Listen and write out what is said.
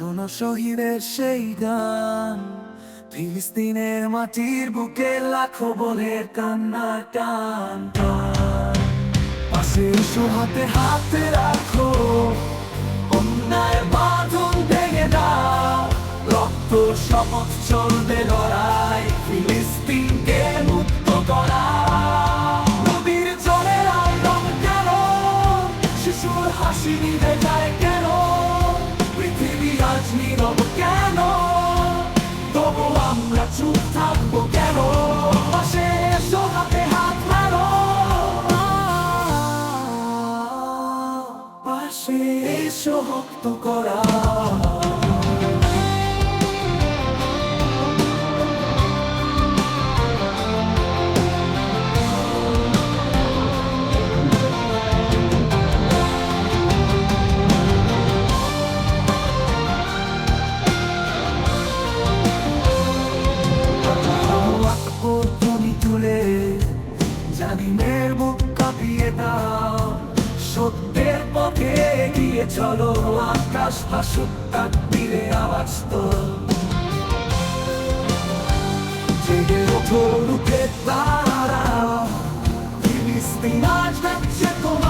শোনো শহীদের সেই গান। ফিলিস্তিনের মাটির বুকে লাখো বলে কান্না টান। পাশে এসো, হাতে হাতে রাখো। অন্যায় বাঁধন ভেঙে দাও। রক্ত শপথ চলবে লড়াই। ফিলিস্তিনকে মুক্ত করা। নদীর আন্দোলন কেন? শিশুর হাসি নিভে যায় আজ নীরব কেন তবু আমরা চুপ থাকব কেন পাশে এসো হাতে হাত মারো পাশে এসো ভক্ত করা ঝাঁপিয়ে দাও। সত্যের পথে গিয়ে চলো, আকাশ ভাসুক তাকবীরে আওয়াজ তো। জেগে ওঠো রূপে তারা। ফিলিস্তিন আজ ডাকছে তোমার